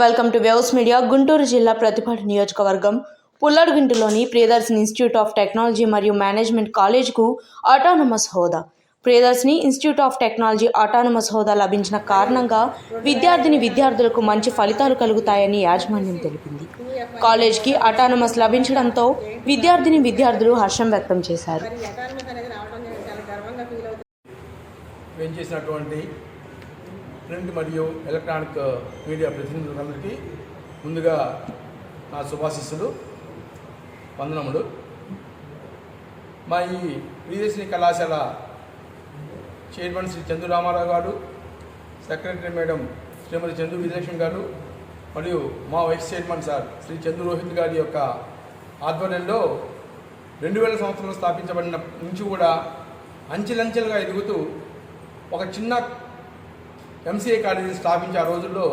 Welcome to waves media Guntur జిల్లా ప్రతిపాడు నియోజకవర్గం. పుల్లడుగుంటలోని ప్రియదర్శిని ఇన్స్టిట్యూట్ ఆఫ్ టెక్నాలజీ మరియు మేనేజ్మెంట్ కాలేజ్కు ఆటానమస్ హోదా. Priyadarshini institute of technology autonomous హోదా లభించిన కారణంగా విద్యార్థిని విద్యార్థులకు మంచి ఫలితాలు కలుగుతాయని యాజమాన్యం తెలిపింది. కాలేజ్కి ఆటానమస్ లభించడంతో విద్యార్థిని విద్యార్థులు హర్షం వ్యక్తం చేశారు. ప్రింట్ మరియు ఎలక్ట్రానిక్ మీడియా ప్రతినిధులందరికీ ముందుగా నా శుభాశిస్సులు వందనములు. మా ఈ ప్రియదర్శిని కళాశాల చైర్మన్ శ్రీ చందు రామారావు గారు సెక్రటరీ మేడం శ్రీమతి చందు విజయలక్ష్మి గారు మరియు మా vice chairman sir Shri Chandu Rohit గారి యొక్క ఆధ్వర్యంలో రెండు వేల సంవత్సరంలో స్థాపించబడిన నుంచి కూడా అంచెలంచెలుగా ఎదుగుతూ ఒక చిన్న ఎంసీఏ కాలేజీ స్థాపించి ఆ రోజుల్లో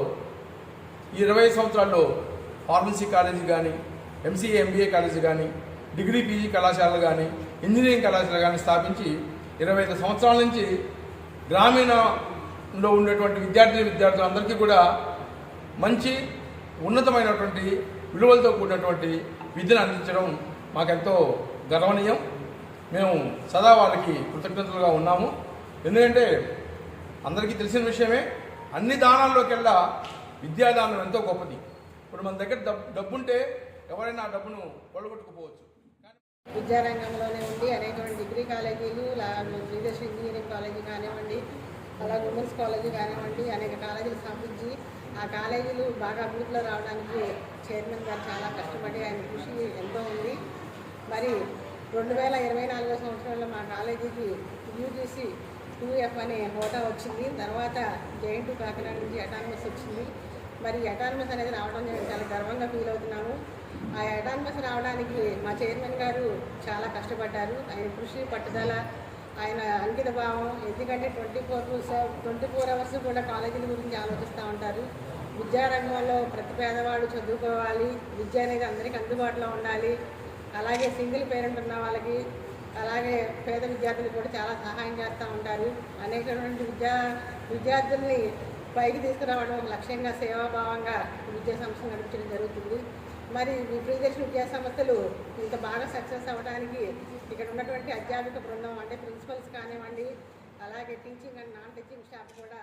ఈ ఇరవై సంవత్సరాల్లో ఫార్మసీ కాలేజీ కానీ ఎంసీఏ ఎంబీఏ కాలేజీ కానీ డిగ్రీ పీజీ కళాశాలలు కానీ ఇంజనీరింగ్ కళాశాల కానీ స్థాపించి ఇరవై ఐదు సంవత్సరాల నుంచి గ్రామీణంలో ఉండేటువంటి విద్యార్థి విద్యార్థులందరికీ కూడా మంచి ఉన్నతమైనటువంటి విలువలతో కూడినటువంటి విద్యను అందించడం మాకెంతో గర్వనీయం. మేము సదా వాళ్ళకి కృతజ్ఞతలుగా ఉన్నాము. ఎందుకంటే అందరికీ తెలిసిన విషయమే అన్ని దానాల్లోకెల్లా విద్యాదానం ఎంతో గొప్పది. ఇప్పుడు మన దగ్గర డబ్బు డబ్బుంటే ఎవరైనా ఆ డబ్బును పొడగొట్టుకుపోవచ్చు. విద్యారంగంలోనే ఉండి అనేకమైన డిగ్రీ కాలేజీలు లీడర్స్ ఇంజనీరింగ్ కాలేజీ కానివ్వండి అలా ఉమెన్స్ కాలేజీ కానివ్వండి అనేక కాలేజీలు స్థాపించి ఆ కాలేజీలు బాగా అభివృద్ధిలో రావడానికి చైర్మన్ గారు చాలా కష్టపడి ఆయన కృషి ఎంతో ఉంది. మరి రెండు వేల ఇరవై నాలుగో సంవత్సరంలో మా కాలేజీకి యూజీసీ టూ అనే హోదా వచ్చింది. తర్వాత జేఎన్టు కాకినాడ నుంచి అటానమస్ వచ్చింది. మరి అటానమస్ అనేది రావడం నేను చాలా గర్వంగా ఫీల్ అవుతున్నాను. ఆ అటానమస్ రావడానికి మా చైర్మన్ గారు చాలా కష్టపడ్డారు. ఆయన కృషి పట్టుదల ఆయన అంకిత భావం ఎందుకంటే twenty four twenty four hours కూడా కాలేజీల గురించి ఆలోచిస్తూ ఉంటారు. విద్యారంగంలో ప్రతి పేదవాడు చదువుకోవాలి. విద్య అనేది అందరికీ అందుబాటులో ఉండాలి. అలాగే సింగిల్ పేరెంట్ ఉన్న వాళ్ళకి అలాగే పేద విద్యార్థులు కూడా చాలా సహాయం చేస్తూ ఉంటారు. అనేకటువంటి విద్యా విద్యార్థుల్ని పైకి తీసుకురావడం లక్ష్యంగా సేవాభావంగా విద్యా సంస్థ నడిపించడం జరుగుతుంది. మరి ఈ విద్యా సంస్థలు ఇంత బాగా సక్సెస్ అవ్వడానికి ఇక్కడ ఉన్నటువంటి అధ్యాపక బృందం అంటే ప్రిన్సిపల్స్ కానివ్వండి అలాగే teaching and non teaching staff కూడా